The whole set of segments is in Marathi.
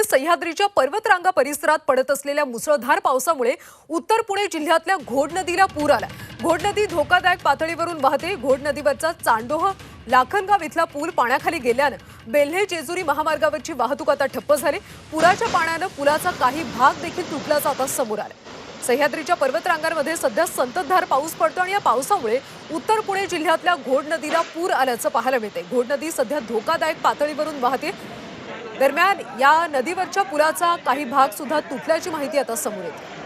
पुण्यामध्ये सह्याद्रीच्या पर्वतरांगा परिसरात पडत असलेल्या मुसळधार पावसामुळे उत्तर पुणे जिल्ह्यातल्या घोड नदीला पूर आला. घोड नदी धोकादायक पातळीवरून वाहते. घोड नदीवरचा चांडोह लाखनगाव इथला पूल पाण्याखाली गेल्यानं बेल्हे जेजुरी महामार्गावरची वाहतूक आता ठप्प झाली. पुराच्या पाण्यानं पुलाचा काही भाग देखील तुटल्याचं आता समोर आला. सह्याद्रीच्या पर्वतरांगांमध्ये सध्या संततधार पाऊस पडतो आणि या पावसामुळे उत्तर पुणे जिल्ह्यातल्या घोड नदीला पूर आल्याचं पाहायला मिळते घोड नदी सध्या धोकादायक पातळीवरून वाहते. दरम्यान या नदीवरच्या पुलाचा काही भाग सुद्धा तुटल्याची माहिती आता समोर येते.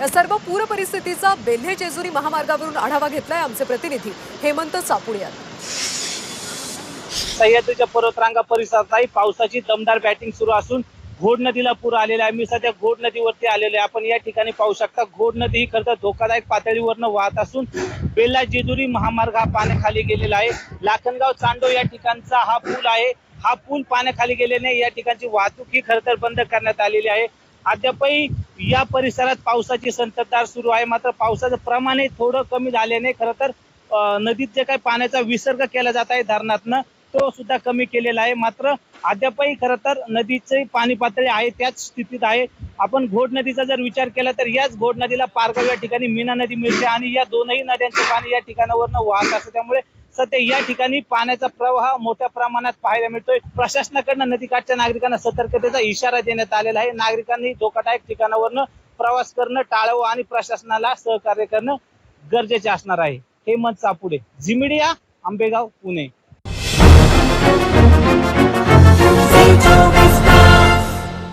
या सर्व पूर परिस्थितीचा बेल्हे जेजुरी महामार्गावरून आढावा घेतलाय आमचे प्रतिनिधी हेमंत चापुळे सह्याद्रीच्या पर्वतरांगा परिसरातही पावसाची दमदार बॅटिंग सुरू असून घोड नदीला पूर आलेला आहे. मी सध्या घोड नदीवरती आलेलो आहे. आपण या ठिकाणी पाहू शकता घोड नदी ही खरं धोकादायक पातळीवरनं वाहत असून बेल्ला जेजुरी महामार्ग हा पाण्याखाली गेलेला आहे. लाखनगाव चांडो या ठिकाणचा हा पूल आहे. हा पूल पाण्याखाली गेल्याने या ठिकाणची वाहतूक ही खरं तर बंद करण्यात आलेली आहे. अद्यापही या परिसरात पावसाची संततधार सुरू आहे. मात्र पावसाचं प्रमाणही थोडं कमी झाल्याने खरं तर नदीत जे काही पाण्याचा विसर्ग केला जात आहे धरणातनं तो सुद्धा कमी केलेला आहे. मात्र अद्यापही खरं तर नदीची पाणी पातळी आहे त्याच स्थितीत आहे. आपण घोड नदीचा जर विचार केला तर याच घोड नदीला पारगाव या ठिकाणी मीना नदी मिळते आणि या दोनही नद्यांचे पाणी या ठिकाणावरनं वाहत असतं. त्यामुळे सध्या या ठिकाणी पाण्याचा प्रवाह मोठ्या प्रमाणात पाहायला मिळतोय. प्रशासनाकडनं नदीकाठच्या नागरिकांना सतर्कतेचा इशारा देण्यात आलेला आहे. नागरिकांनी धोकादायक ठिकाणावरनं प्रवास करणं टाळावं आणि प्रशासनाला सहकार्य करणं गरजेचे असणार आहे. हेमंत चापुडे झिमिडिया आंबेगाव पुणे. Thank you.